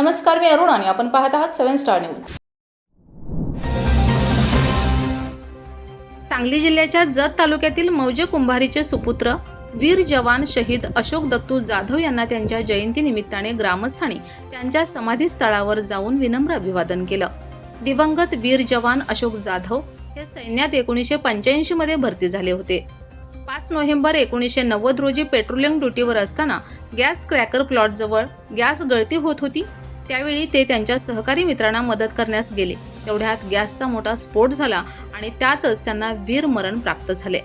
नमस्कार मी अरुण आणि आपण पाहत आहात सेव्हन स्टार न्यूज. सांगली जिल्ह्याच्या जत तालुक्यातील मौजे कुंभारीचे सुपुत्र वीर जवान शहीद अशोक दत्तू जाधव यांना त्यांच्या जयंतीनिमित्ताने ग्रामस्थांनी त्यांच्या समाधीस्थळावर जाऊन विनम्र अभिवादन केलं. दिवंगत वीर जवान अशोक जाधव हे सैन्यात एकोणीसशे पंच्याऐंशी मध्ये भरती झाले होते. पाच नोव्हेंबर एकोणीसशे नव्वद रोजी पेट्रोलियम ड्युटीवर असताना गॅस क्रॅकर प्लॉटजवळ गॅस गळती होत होती. त्यावेळी ते त्यांच्या सहकारी मित्रांना मदत करण्यास गेले. तेवढ्यात गॅसचा मोठा स्फोट झाला आणि त्यातच त्यांना वीरमरण प्राप्त झाले.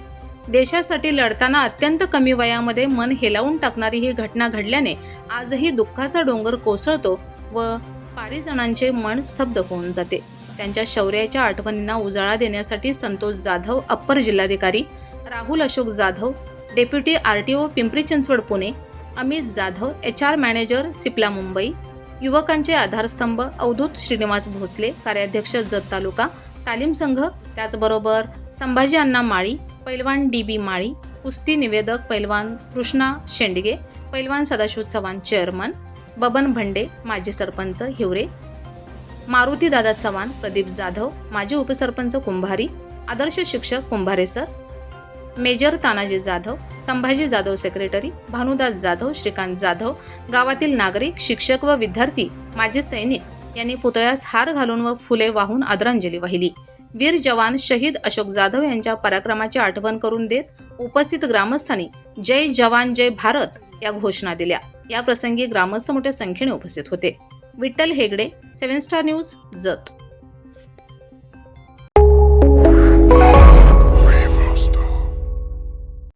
देशासाठी लढताना अत्यंत कमी वयामध्ये मन हेलावून टाकणारी ही घटना घडल्याने आजही दुःखाचा डोंगर कोसळतो व पारिजणांचे मन स्तब्ध होऊन जाते. त्यांच्या शौर्याच्या आठवणींना उजाळा देण्यासाठी संतोष जाधव अप्पर जिल्हाधिकारी Rahul Ashok Jadhav deputy R T O Pimpri Chinchwad Pune Amit Jadhav H R manager Cipla Mumbai युवकांचे आधारस्तंभ अवधूत श्रीनिवास भोसले कार्याध्यक्ष जत तालुका तालीम संघ त्याचबरोबर संभाजी अण्णा माळी पैलवान डी बी माळी कुस्ती निवेदक पैलवान कृष्णा शेंडगे पैलवान सदाशिव चव्हाण चेअरमन बबन भंडे माजी सरपंच हिवरे मारुतीदादा चव्हाण प्रदीप जाधव माजी उपसरपंच कुंभारी आदर्श शिक्षक Kumbhare sir major Tanaji Jadhav Sambhaji Jadhav secretary Bhanudas Jadhav Shrikant Jadhav गावातील नागरिक शिक्षक व विद्यार्थी माजी सैनिक यांनी पुतळ्यास हार घालून व फुले वाहून आदरांजली वाहिली. वीर जवान शहीद अशोक जाधव यांच्या पराक्रमाची आठवण करून देत उपस्थित ग्रामस्थांनी जय जवान जय भारत या घोषणा दिल्या. या प्रसंगी ग्रामस्थ मोठ्या संख्येने उपस्थित होते. Vitthal Hegde seven star news Jat.